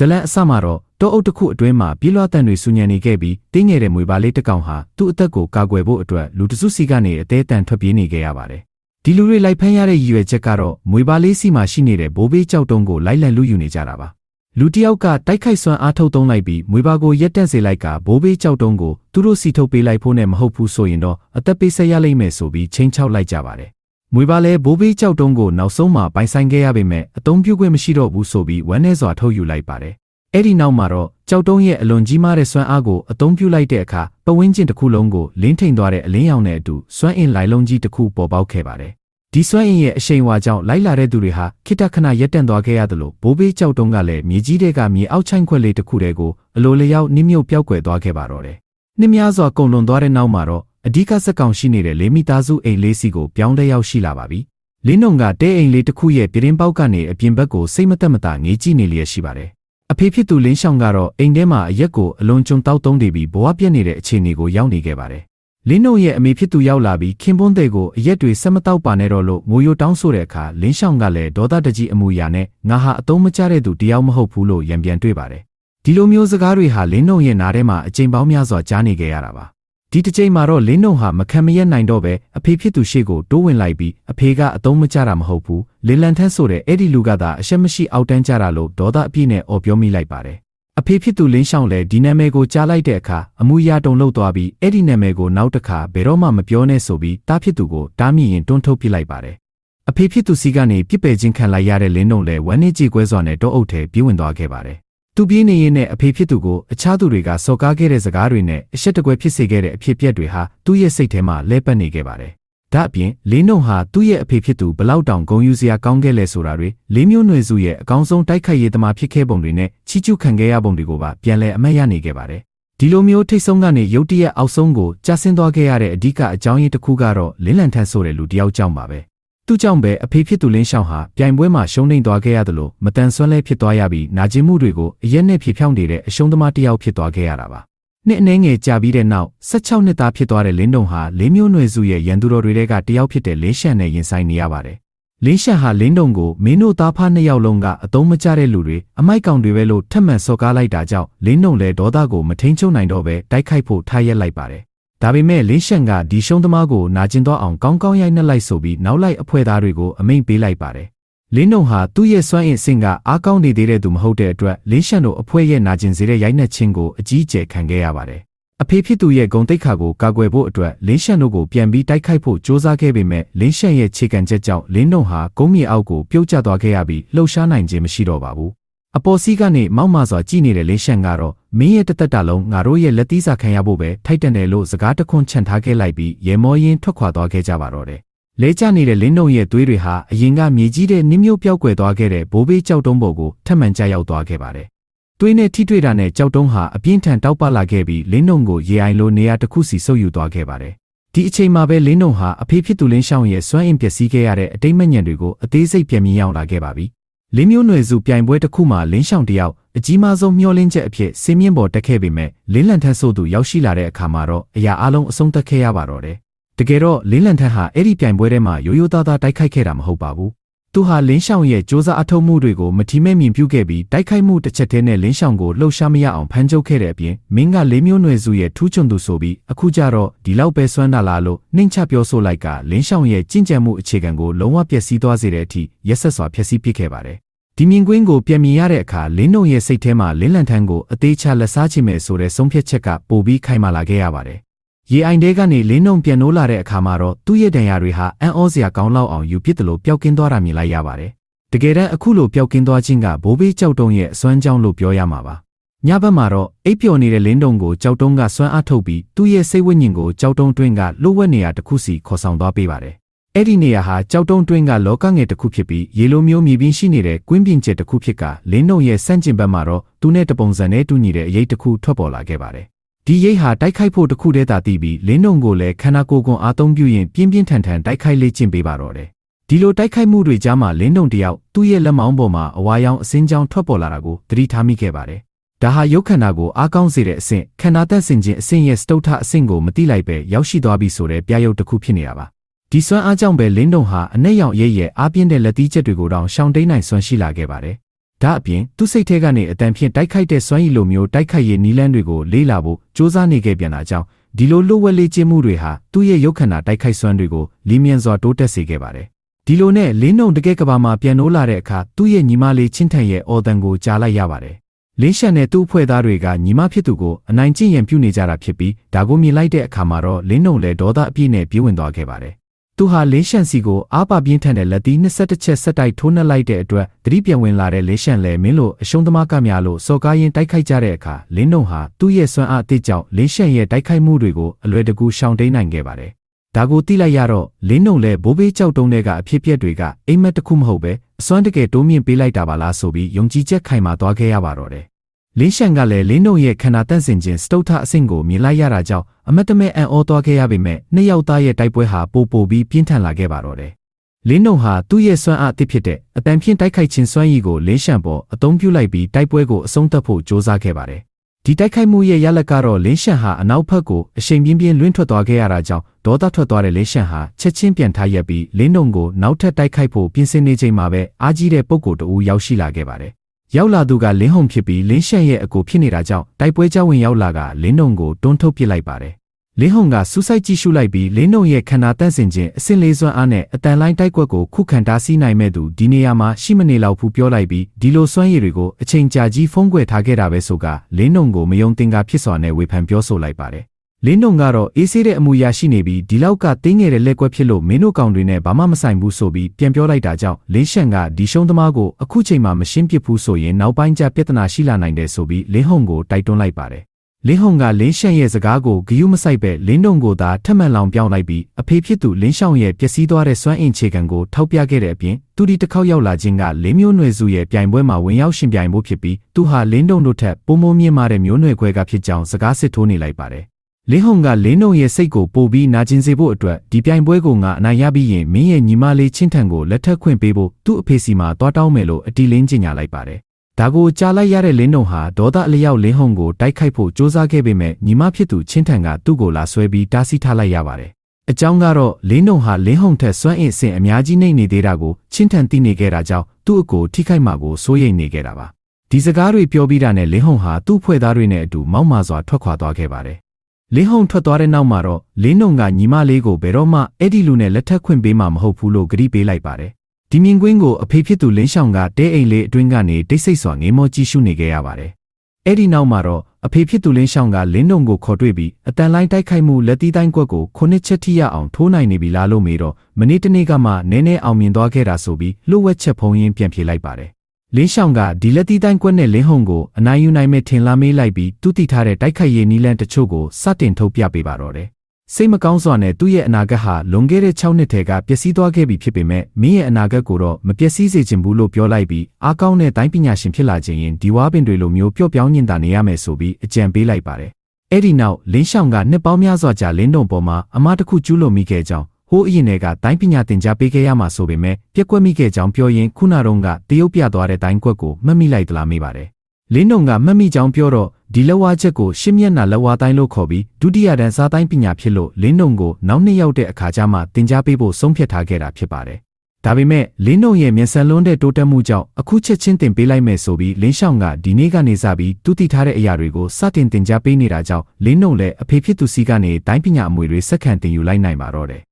ဇလန်အစမှာတော့တောအုပ်တစ်ခုအတွင်းမှာပြေးလွှားတန်တွေဆူညံနေခဲ့ပြီးတင်းငယ်တဲ့မွေပါလေးတစ်ကောင်ဟာသူ့အသက်ကိုကာကွယ်ဖို့အတွက်လူတစုစီကနေအသေးအတန်ထွက်ပြေးနေခဲ့ရပါတယ်။ဒီလူတွေလိုက်ဖမ်းရတဲ့ရည်ရွယ်ချက်ကတော့မွေပါလေးစီမှာရှိနေတဲ့ဘိုးဘေးကြောက်တုံးကိုလိုက်လံလူယူနေကြတာပါ။လူတစ်ယောက်ကတိုက်ခိုက်စွမ်းအားထုတ်သုံးလိုက်ပြီးမွေပါကိုရက်တက်စေလိုက်ကဘိုးဘေးကြောက်တုံးကိုသူတို့စီထုတ်ပေးလိုက်ဖို့နဲ့မဟုတ်ဘူးဆိုရင်တော့အသက်ပေးဆက်ရလိမ့်မယ်ဆိုပြီးချိန်ချောက်လိုက်ကြပါတယ်။ မွေပါလဲဘိုးဘေးကြောက်တုံးကိုနောက်ဆုံးမှာပိုင်ဆိုင်ခဲ့ရပေမဲ့အသုံးပြုခွင့်မရှိတော့ဘူးဆိုပြီးဝမ်းနည်းစွာထုတ်ယူလိုက်ပါတယ်။အဲ့ဒီနောက်မှာတော့ကြောက်တုံးရဲ့အလွန်ကြီးမားတဲ့စွမ်းအားကိုအသုံးပြုလိုက်တဲ့အခါပဝင်းကျင်တစ်ခုလုံးကိုလင်းထိန်သွားတဲ့အလင်းရောင်နဲ့အတူစွမ်းအင်လိုက်လုံးကြီးတစ်ခုပေါ်ပေါက်ခဲ့ပါတယ်။ဒီစွမ်းအင်ရဲ့အရှိန်အဝါကြောင့်လိုက်လာတဲ့သူတွေဟာခိတခဏရက်တန့်သွားခဲ့ရသလိုဘိုးဘေးကြောက်တုံးကလည်းမြေကြီးတွေကမြေအောက်ချိုင်းခွက်လေးတစ်ခုတည်းကိုအလိုလျောက်နှိမြုပ်ပျောက်ကွယ်သွားခဲ့ပါတော့တယ်။နှစ်များစွာကုန်လွန်သွားတဲ့နောက်မှာတော့ အဓိကစက်ကောင်ရှိနေတဲ့လေးမိသားစုအိမ်လေးစီကိုပြောင်းလဲရောက်ရှိလာပါပြီ။လင်းနုံကတဲအိမ်လေးတစ်ခုရဲ့ပြတင်းပေါက်ကနေအပြင်ဘက်ကိုစိတ်မသက်မသာငေးကြည့်နေလျက်ရှိပါတယ်အဖေဖြစ်သူလင်းရှောင်းကတော့အိမ်ထဲမှာအရက်ကိုအလွန်ကျွံတောက်သုံးနေပြီးဘဝပြက်နေတဲ့အခြေအနေကိုရောက်နေခဲ့ပါတယ်။လင်းတို့ရဲ့အမေဖြစ်သူရောက်လာပြီးခင်ပွန်းတဲ့ကိုအရက်တွေဆက်မတောက်ပါနဲ့တော့လို့ငိုယိုတောင်းဆိုတဲ့အခါလင်းရှောင်းကလည်းဒေါသတကြီးအမူအရာနဲ့ငါဟာအတုံးမကျတဲ့သူတယောက်မဟုတ်ဘူးလို့ရံပြန်တွေ့ပါတယ်။ဒီလိုမျိုးစကားတွေဟာလင်းတို့ရဲ့နားထဲမှာအကြိမ်ပေါင်းများစွာကြားနေခဲ့ရတာပါ။ ဒီတစ်ချိန်မှာတော့လင်းနှုံဟာမခံမရက်နိုင်တော့ပဲအဖေဖြစ်သူရှေ့ကိုတိုးဝင်လိုက်ပြီးအဖေကအတုံးမကျတာမဟုတ်ဘူးလင်းလန်ထန်းဆိုတဲ့အဲ့ဒီလူကသာအရှက်မရှိအောက်တန်းကြတာလို့ဒေါသအပြည့်နဲ့အော်ပြောမိလိုက်ပါတယ်အဖေဖြစ်သူလင်းရှောင်းလည်းဒီနာမည်ကိုကြားလိုက်တဲ့အခါအမှုရတုံလှုပ်သွားပြီးအဲ့ဒီနာမည်ကိုနောက်တစ်ခါဘယ်တော့မှမပြောနဲ့ဆိုပြီးတားဖြစ်သူကိုတားမြင်ရင်တွန်းထုတ်ပစ်လိုက်ပါတယ်အဖေဖြစ်သူစီကနေပြစ်ပယ်ခြင်းခံလိုက်ရတဲ့လင်းနှုံလည်းဝမ်းနည်းကြည်ကွဲစွာနဲ့တောအုပ်ထဲပြေးဝင်သွားခဲ့ပါတယ် သူပြေးနေရင်နဲ့အဖေဖြစ်သူကိုအခြားသူတွေကစော်ကားခဲ့တဲ့စကားတွေနဲ့အရှက်တကွဲဖြစ်စေခဲ့တဲ့အဖြစ်အပျက်တွေဟာသူ့ရဲ့စိတ်ထဲမှာလဲပတ်နေခဲ့ပါတယ်။ဒါ့အပြင်လေးနှုံဟာသူ့ရဲ့အဖေဖြစ်သူဘလောက်တောင်ဂုံယူစရာကောင်းခဲ့လဲဆိုတာတွေလေးမျိုးနွယ်စုရဲ့အကောင်းဆုံးတိုက်ခိုက်ရေးသမားဖြစ်ခဲ့ပုံတွေနဲ့ချီးကျူးခံခဲ့ရပုံတွေကိုပါပြန်လည်အမှတ်ရနေခဲ့ပါတယ်။ဒီလိုမျိုးထိတ်ဆုံးကနေရုတ်တရက်အောက်ဆုံးကိုကြာဆင်းသွားခဲ့ရတဲ့အဓိကအကြောင်းရင်းတစ်ခုကတော့လင်းလန်ထန်းဆိုတဲ့လူတစ်ယောက်ကြောင့်ပါပဲ။ သူ့ကြောင့်ပဲအဖေဖြစ်သူလင်းရှောင်းဟာပြိုင်ပွဲမှာရှုံးနိမ့်သွားခဲ့ရသလိုမတန်ဆွမ်းလဲဖြစ်သွားရပြီးနာကျင်မှုတွေကိုအရက်နဲ့ဖြေဖြောင်းနေတဲ့အရှုံးသမားတစ်ယောက်ဖြစ်သွားခဲ့ရတာပါနှစ်အနည်းငယ်ကြာပြီးတဲ့နောက်16နှစ်သားဖြစ်သွားတဲ့လင်းတုံဟာလင်းမျိုးနွယ်စုရဲ့ရန်သူတော်တွေကတယောက်ဖြစ်တဲ့လင်းရှန်နဲ့ရင်ဆိုင်နေရပါတယ်လင်းရှန်ဟာလင်းတုံကိုမင်းတို့သားဖားနှစ်ယောက်လုံးကအတုံးမကျတဲ့လူတွေအမိုက်ကောင်တွေပဲလို့ထက်မှန်စော်ကားလိုက်တာကြောင့်လင်းတုံလည်းဒေါသကိုမထိန်ချုပ်နိုင်တော့ပဲတိုက်ခိုက်ဖို့ထားရက်လိုက်ပါတယ် ဒါပေမဲ့လင်းရှန်ကဒီရှုံးသမားကိုနာကျင်တော့အောင်ကောင်းကောင်းရိုက်နှက်လိုက်ဆိုပြီးနောက်လိုက်အဖွဲ့သားတွေကိုအမိန့်ပေးလိုက်ပါတယ်။လင်းနုံဟာသူ့ရဲ့စွမ်းအင်စင်ကအားကောင်းနေသေးတဲ့သူမဟုတ်တဲ့အတွက်လင်းရှန်တို့အဖွဲ့ရဲ့နာကျင်စေတဲ့ရိုက်နှက်ခြင်းကိုအကြီးအကျယ်ခံခဲ့ရပါတယ်။အဖေဖြစ်သူရဲ့ဂုံတိတ်ခါကိုကာကွယ်ဖို့အတွက်လင်းရှန်တို့ကိုပြန်ပြီးတိုက်ခိုက်ဖို့ကြိုးစားခဲ့ပေမဲ့လင်းရှန်ရဲ့ခြေကန်ချက်ကြောင့်လင်းနုံဟာကုန်းမြေအောက်ကိုပြုတ်ကျသွားခဲ့ရပြီးလှုပ်ရှားနိုင်ခြင်းမရှိတော့ပါဘူး။အပေါ်စီးကနေမောက်မစွာကြည်နေတဲ့လင်းရှန်ကတော့ မင်းရဲ့တသက်တာလုံးငါတို့ရဲ့လက်သီးစာခံရဖို့ပဲထိုက်တန်တယ်လို့စကားတခွန်းချန်ထားခဲ့လိုက်ပြီးရေမောရင်းထွက်ခွာသွားခဲ့ကြပါတော့တယ်။လဲကျနေတဲ့လင်းနှုံရဲ့သွေးတွေဟာအရင်ကမြေကြီးတဲ့နင်းမြုပ်ပြောက်ကွယ်သွားခဲ့တဲ့ဘိုးဘေးကြောက်တုံးပေါ်ကိုထပ်မံကျရောက်သွားခဲ့ပါတယ်။သွေးနဲ့ထိတွေ့တာနဲ့ကြောက်တုံးဟာအပြင်းထန်တောက်ပလာခဲ့ပြီးလင်းနှုံကိုရေအိုင်လိုနေရာတစ်ခုစီဆုပ်ယူသွားခဲ့ပါတယ်။ဒီအချိန်မှာပဲလင်းနှုံဟာအဖေဖြစ်သူလင်းရှောင်းရဲ့စွမ်းအင်ပျက်စီးခဲ့ရတဲ့အတိတ်မညံတွေကိုအသေးစိတ်ပြန်မြင်ရောက်လာခဲ့ပါပြီ။ လင်းမျိုးနွယ်စုပြိုင်ပွဲတစ်ခုမှာလင်းရှောင်းတယောက်အကြီးမားဆုံးမျှော်လင့်ချက်အဖြစ်စင်းမြင့်ပေါ်တက်ခဲ့ပေမဲ့လင်းလန်ထန်းဆိုသူရောက်ရှိလာတဲ့အခါမှာတော့အရာအလုံးအဆုံးသတ်ခဲ့ရပါတော့တယ်။တကယ်တော့လင်းလန်ထန်းဟာအဲ့ဒီပြိုင်ပွဲထဲမှာရိုးရိုးသားသားတိုက်ခိုက်ခဲ့တာမဟုတ်ပါဘူး။ သူဟာလင်းရှောင်ရဲ့စ조사အထောက်မှုတွေကိုမထီမဲ့မြင်ပြုခဲ့ပြီးတိုက်ခိုက်မှုတစ်ချက်တည်းနဲ့လင်းရှောင်ကိုလှုပ်ရှားမရအောင်ဖမ်းချုပ်ခဲ့တဲ့အပြင်မင်းကလေးမျိုးနွယ်စုရဲ့ထူးချွန်သူဆိုပြီးအခုကျတော့ဒီလောက်ပဲစွမ်းတာလားလို့နှိမ့်ချပြောဆိုလိုက်ကလင်းရှောင်ရဲ့ကြင်ကြံမှုအခြေခံကိုလုံးဝပျက်စီးသွားစေတဲ့အထိရက်ဆက်စွာဖျက်ဆီးပစ်ခဲ့ပါတယ်ဒီမြင်ကွင်းကိုပြန်မြင်ရတဲ့အခါလင်းနှုံရဲ့စိတ်ထဲမှာလင်းလန်ထန်းကိုအသေးချလက်စားချင်မယ်ဆိုတဲ့ဆုံးဖြတ်ချက်ကပိုပြီးခိုင်မာလာခဲ့ရပါတယ်။ ရေအိုင်တဲကနေလင်းနှုံပြန်နိုးလာတဲ့အခါမှာတော့သူ့ရဲ့ဒဏ်ရာတွေဟာအံ့ဩစရာကောင်းလောက်အောင်ယူပစ်တယ်လို့ပျောက်ကင်းသွားတာမြင်လိုက်ရပါတယ်။တကယ်တမ်းအခုလိုပျောက်ကင်းသွားခြင်းကဘိုးဘေးကြောက်တုံးရဲ့အစွမ်းကြောင်းလို့ပြောရမှာပါ။ညဘက်မှာတော့အိပ်ပျော်နေတဲ့လင်းတုံကိုကြောက်တုံးကစွမ်းအားထုတ်ပြီးသူ့ရဲ့စိတ်ဝိညာဉ်ကိုကြောက်တုံးတွင်းကလှုပ်ဝက်နေရတစ်ခုစီခေါ်ဆောင်သွားပေးပါတယ်အဲ့ဒီနေရာဟာကြောက်တုံးတွင်းကလောကငယ်တစ်ခုဖြစ်ပြီးရေလိုမျိုးမြေပြင်ရှိနေတဲ့ကွင်းပြင်ကျက်တစ်ခုဖြစ်ကလင်းနှုံရဲ့စန့်ကျင်ဘက်မှာတော့သူနဲ့တပုံစံနဲ့တူညီတဲ့အရေးတစ်ခုထွက်ပေါ်လာခဲ့ပါတယ်။ ဒီရိတ်ဟာတိုက်ခိုက်ဖို့တစ်ခုတည်းသာတည်ပြီးလင်းနှုံကိုလည်းခန္ဓာကိုယ်ကွန်အားသုံးပြုရင်ပြင်းပြင်းထန်ထန်တိုက်ခိုက်လေ့ကျင့်ပေးပါတော့တယ်။ဒီလိုတိုက်ခိုက်မှုတွေကြားမှာလင်းနှုံတယောက်သူ့ရဲ့လက်မောင်းပေါ်မှာအဝါရောင်အစင်းကြောင်ထွက်ပေါ်လာတာကိုသတိထားမိခဲ့ပါတယ်။ဒါဟာရုပ်ခန္ဓာကိုအားကောင်းစေတဲ့အဆင့်ခန္ဓာသက်ဆင်ခြင်းအဆင့်ရဲ့စတုထအဆင့်ကိုမတိလိုက်ပဲရောက်ရှိသွားပြီဆိုတဲ့ပြရုပ်တစ်ခုဖြစ်နေတာပါဒီစွမ်းအားကြောင့်ပဲလင်းတုံဟာအနက်ရောင်ရိပ်ရဲ့အားပြင်းတဲ့လက်သီးချက်တွေကိုတောင်ရှောင်တိန်နိုင်စွမ်းရှိလာခဲ့ပါတယ်။ ဒါအပြင်သူ့စိတ်ထဲကနေအတန်ဖြင့်တိုက်ခိုက်တဲ့စွမ်းရည်လိုမျိုးတိုက်ခိုက်ရေးနီလန်းတွေကိုလေးလာဖို့စ조사နေခဲ့ပြန်တာကြောင့်ဒီလိုလှုပ်ဝက်လေးကျင်းမှုတွေဟာသူ့ရဲ့ရုပ်ခန္ဓာတိုက်ခိုက်စွမ်းတွေကိုလီမြန်စွာတိုးတက်စေခဲ့ပါတယ်။ဒီလိုနဲ့လင်းနှုံတကယ်ကဘာမှာပြန်နိုးလာတဲ့အခါသူ့ရဲ့ညီမလေးချင်းထန်ရဲ့အော်တန်ကိုကြားလိုက်ရပါတယ်။လင်းရှန်နဲ့သူ့အဖွဲ့သားတွေကညီမဖြစ်သူကိုအနိုင်ကျင့်ရန်ပြုနေကြတာဖြစ်ပြီးဒါကိုမြင်လိုက်တဲ့အခါမှာတော့လင်းနှုံလည်းဒေါသအပြည့်နဲ့ပြေးဝင်သွားခဲ့ပါတယ် သူဟာလင်းရှန်စီကိုအားပါပြင်းထန်တဲ့လက်သီး22ချက်ဆက်တိုက်ထိုးနှက်လိုက်တဲ့အတွက်သတိပြန်ဝင်လာတဲ့လင်းရှန်လည်းမင်းလိုအရှုံးသမားကများလို့စော်ကားရင်တိုက်ခိုက်ကြတဲ့အခါလင်းနှုံဟာသူ့ရဲ့စွမ်းအားအသစ်ကြောင့်လင်းရှန်ရဲ့တိုက်ခိုက်မှုတွေကိုအလွယ်တကူရှောင်တိန်နိုင်ခဲ့ပါတယ်။ဒါကိုသိလိုက်ရတော့လင်းနှုံလည်းဘိုးဘေးကြောက်တုံးတဲ့ကအဖြစ်ပြက်တွေကအိမ်မက်တစ်ခုမဟုတ်ပဲအစွမ်းတကယ်တိုးမြင့်ပေးလိုက်တာပါလားဆိုပြီးယုံကြည်ချက်ခိုင်မာသွားခဲ့ရပါတော့တယ်။ လင်းရှန်ကလည်းလင်းနှုံရဲ့ခန္ဓာတန့်စင်ခြင်းစတုထအဆင့်ကိုမြင်လိုက်ရတာကြောင့်အမတ်တမဲအံ့ဩသွားခဲ့ရပေမဲ့နှစ်ယောက်သားရဲ့တိုက်ပွဲဟာပိုပိုပြီးပြင်းထန်လာခဲ့ပါတော့တယ်။လင်းနှုံဟာသူ့ရဲ့စွမ်းအားအသစ်ဖြစ်တဲ့အတန်ဖြင့်တိုက်ခိုက်ခြင်းစွမ်းရည်ကိုလင်းရှန်ပေါ်အသုံးပြုလိုက်ပြီးတိုက်ပွဲကိုအဆုံးသတ်ဖို့ကြိုးစားခဲ့ပါတယ်။ဒီတိုက်ခိုက်မှုရဲ့ရလဒ်ကတော့လင်းရှန်ဟာအနောက်ဘက်ကိုအရှိန်ပြင်းပြင်းလွင့်ထွက်သွားခဲ့ရတာကြောင့်ဒေါသထွက်သွားတဲ့လင်းရှန်ဟာချက်ချင်းပြန်ထားရက်ပြီးလင်းနှုံကိုနောက်ထပ်တိုက်ခိုက်ဖို့ပြင်ဆင်နေချိန်မှာပဲအာကြီးတဲ့ပုံကိုယ်တူရောက်ရှိလာခဲ့ပါတယ် ရောက်လာသူကလင်းဟုံဖြစ်ပြီးလင်းရှန့်ရဲ့အကိုဖြစ်နေတာကြောင့်တိုက်ပွဲကြောဝင်ရောက်လာကလင်းနှုံကိုတွန်းထုတ်ပစ်လိုက်ပါတယ်။လင်းဟုံကစူးစိုက်ကြည့်ရှုလိုက်ပြီးလင်းနှုံရဲ့ခန္ဓာတန့်စင်ခြင်းအစင်လေးစွမ်းအားနဲ့အတန်လိုင်းတိုက်ကွက်ကိုခုခံတားဆီးနိုင်မဲ့သူဒီနေရာမှာရှိမနေလောက်ဘူးပြောလိုက်ပြီးဒီလိုစွမ်းရည်တွေကိုအချိန်ကြာကြီးဖုံးကွယ်ထားခဲ့တာပဲဆိုကလင်းနှုံကိုမယုံတင်ကာဖြစ်စွာနဲ့ဝေဖန်ပြောဆိုလိုက်ပါတယ်။ လင်းနှုံကတော့အေးဆေးတဲ့အမူအရာရှိနေပြီးဒီလောက်ကတင်းငယ်တဲ့လက်ကွက်ဖြစ်လို့မင်းတို့ကောင်တွေနဲ့ဘာမှမဆိုင်ဘူးဆိုပြီးပြန်ပြောလိုက်တာကြောင့်လင်းရှန်ကဒီရှုံးသမားကိုအခုချိန်မှာမရှင်းပစ်ဘူးဆိုရင်နောက်ပိုင်းကျပြဿနာရှိလာနိုင်တယ်ဆိုပြီးလင်းဟုံကိုတိုက်တွန်းလိုက်ပါတယ်။လင်းဟုံကလင်းရှန်ရဲ့စကားကိုဂယုမဆိုင်ပဲလင်းနှုံကိုသာထက်မှန်လောင်ပြောင်းလိုက်ပြီးအဖေဖြစ်သူလင်းရှောင်းရဲ့ပျက်စီးသွားတဲ့စွမ်းအင်ခြေခံကိုထောက်ပြခဲ့တဲ့အပြင်သူဒီတစ်ခေါက်ရောက်လာခြင်းကလင်းမျိုးနွယ်စုရဲ့ပြိုင်ပွဲမှာဝင်ရောက်ရှင်ပြိုင်ဖို့ဖြစ်ပြီးသူဟာလင်းတုံတို့ထက်ပိုမိုမြင့်မားတဲ့မျိုးနွယ်ခွဲကဖြစ်ကြောင်းစကားစစ်ထိုးနေလိုက်ပါတယ်။ လင်းဟုံကလင်းနှုံရဲ့စိတ်ကိုပိုပြီးနာကျင်စေဖို့အတွက်ဒီပြိုင်ပွဲကိုငါအနိုင်ရပြီးရင်မင်းရဲ့ညီမလေးချင်းထန်ကိုလက်ထပ်ခွင့်ပေးဖို့သူ့အဖေစီမှာတွားတောင်းမယ်လို့အတီလင်းကြီးညာလိုက်ပါတယ်။ဒါကိုကြားလိုက်ရတဲ့လင်းနှုံဟာဒေါသအလျောက်လင်းဟုံကိုတိုက်ခိုက်ဖို့စ조사ခဲ့ပေမဲ့ညီမဖြစ်သူချင်းထန်ကသူ့ကိုလာဆွဲပြီးတားဆီးထားလိုက်ရပါတယ်။အကြောင်းကတော့လင်းနှုံဟာလင်းဟုံထက်စွမ်းအင်အဆင့်အများကြီးနှိမ့်နေသေးတာကိုချင်းထန်သိနေခဲ့တာကြောင့်သူ့အကိုထိခိုက်မှာကိုစိုးရိမ်နေခဲ့တာပါ။ဒီစကားတွေပြောပြီးတာနဲ့လင်းဟုံဟာသူ့ဖွဲ့သားတွေနဲ့အတူမောက်မာစွာထွက်ခွာသွားခဲ့ပါတယ် လင်းဟုံထွက်သွားတဲ့နောက်မှာတော့လင်းနှုံကညီမလေးကိုဘယ်တော့မှအဲ့ဒီလူနဲ့လက်ထပ်ခွင့်ပေးမှာမဟုတ်ဘူးလို့ဂရိပေးလိုက်ပါတယ်။ဒီမြင်ကွင်းကိုအဖေဖြစ်သူလင်းရှောင်ကတဲအိမ်လေးအတွင်းကနေတိတ်ဆိတ်စွာငေးမောကြည့်ရှုနေခဲ့ရပါတယ်။အဲ့ဒီနောက်မှာတော့အဖေဖြစ်သူလင်းရှောင်ကလင်းနှုံကိုခေါ်တွေ့ပြီးအတန်လိုင်းတိုက်ခိုက်မှုလက်သီးတိုင်းကွက်ကိုခုနှစ်ချက်ထိရအောင်ထိုးနိုင်နေပြီလားလို့မေးတော့မနေ့တနေ့ကမှနည်းနည်းအောင်မြင်သွားခဲ့တာဆိုပြီးလှုပ်ဝက်ချက်ဖုံးရင်းပြန်ဖြေလိုက်ပါတယ် လင်းရှောင်ကဒီလက်တီးတိုင်းကွက်နဲ့လင်းဟုံကိုအနိုင်ယူနိုင်မဲ့ထင်လာမေးလိုက်ပြီးသူတည်ထားတဲ့တိုက်ခိုက်ရေးနီလန်တချို့ကိုစတင်ထုတ်ပြပေးပါတော့တယ်။စိတ်မကောင်းစွာနဲ့သူ့ရဲ့အနာဂတ်ဟာလွန်ခဲ့တဲ့6နှစ်ထဲကပျက်စီးသွားခဲ့ပြီဖြစ်ပေမဲ့မင်းရဲ့အနာဂတ်ကိုတော့မပျက်စီးစေချင်ဘူးလို့ပြောလိုက်ပြီးအားကောင်းတဲ့တိုင်းပညာရှင်ဖြစ်လာခြင်းရင်ဒီဝါပင်တွေလိုမျိုးပျော့ပြောင်းညင်တာနေရမယ်ဆိုပြီးအကြံပေးလိုက်ပါတယ်။အဲ့ဒီနောက်လင်းရှောင်ကနှစ်ပေါင်းများစွာကြာလင်းတုံပေါ်မှာအမားတစ်ခုကျူးလွန်မိခဲ့ကြောင်း ဟိုးအရင်တွေကတိုင်းပညာသင်ကြားပေးခဲ့ရမှာဆိုပေမဲ့ပြက်ကွက်မိခဲ့ကြောင်းပြောရင်ခုနတုန်းကတရုတ်ပြသွားတဲ့တိုင်းကွက်ကိုမှတ်မိလိုက်သလားမေးပါတယ်။လင်းုံကမှတ်မိကြောင်းပြောတော့ဒီလက်ဝါးချက်ကိုရှင်းမျက်နှာလက်ဝါးတိုင်းလို့ခေါ်ပြီးဒုတိယတန်းစားတိုင်းပညာဖြစ်လို့လင်းုံကိုနောက်နှစ်ရောက်တဲ့အခါကျမှသင်ကြားပေးဖို့ဆုံးဖြတ်ထားခဲ့တာဖြစ်ပါတယ်။ဒါပေမဲ့လင်းုံရဲ့မြန်ဆန်လွန်းတဲ့တိုးတက်မှုကြောင့်အခုချက်ချင်းတင်ပေးလိုက်မယ်ဆိုပြီးလင်းရှောင်းကဒီနေ့ကနေစပြီးသူတည်ထားတဲ့အရာတွေကိုစတင်တင်ကြားပေးနေတာကြောင့်လင်းုံလည်းအဖေဖြစ်သူစီကနေတိုင်းပညာအမွေတွေစက္ကန့်တင်ယူလိုက်နိုင်ပါတော့တယ်